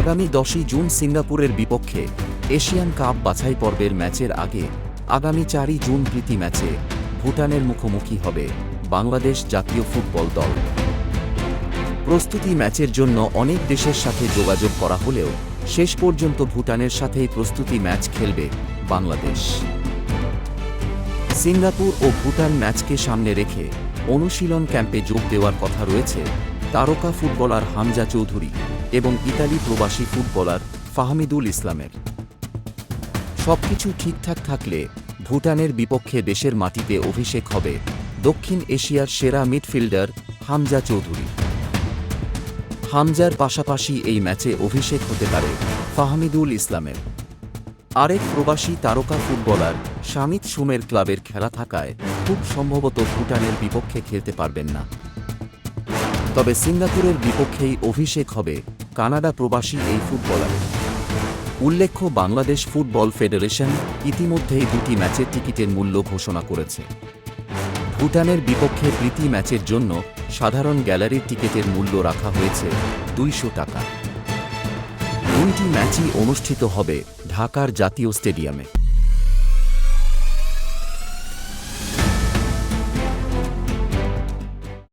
আগামী দশই জুন সিঙ্গাপুরের বিপক্ষে এশিয়ান কাপ বাছাই পর্বের ম্যাচের আগে আগামী চারই জুন প্রীতি ম্যাচে ভুটানের মুখোমুখি হবে বাংলাদেশ জাতীয় ফুটবল দল। প্রস্তুতি ম্যাচের জন্য অনেক দেশের সাথে যোগাযোগ করা হলেও শেষ পর্যন্ত ভুটানের সাথেই প্রস্তুতি ম্যাচ খেলবে বাংলাদেশ। সিঙ্গাপুর ও ভুটান ম্যাচকে সামনে রেখে অনুশীলন ক্যাম্পে যোগ দেওয়ার কথা রয়েছে তারকা ফুটবলার হামজা চৌধুরী। এবং ইতালি প্রবাসী ফুটবলার ফাহমিদুল ইসলামের। সবকিছু ঠিকঠাক থাকলে ভুটানের বিপক্ষে দেশের মাটিতে অভিষেক হবে দক্ষিণ এশিয়ার সেরা মিডফিল্ডার হামজা চৌধুরী। হামজার পাশাপাশি এই ম্যাচে অভিষেক হতে পারে ফাহমিদুল ইসলামের। আরেক প্রবাসী তারকা ফুটবলার শামিত সুমের ক্লাবের খেলা থাকায় খুব সম্ভবত ভুটানের বিপক্ষে খেলতে পারবেন না। তবে সিঙ্গাপুরের বিপক্ষেই অভিষেক হবে কানাডা প্রবাসী এই ফুটবলার। উল্লেখ্য, বাংলাদেশ ফুটবল ফেডারেশন ইতিমধ্যেই দুটি ম্যাচের টিকিটের মূল্য ঘোষণা করেছে। ভুটানের বিপক্ষে প্রীতি ম্যাচের জন্য সাধারণ গ্যালারির টিকিটের মূল্য রাখা হয়েছে দুইশো টাকা। দুইটি ম্যাচই অনুষ্ঠিত হবে ঢাকার জাতীয় স্টেডিয়ামে।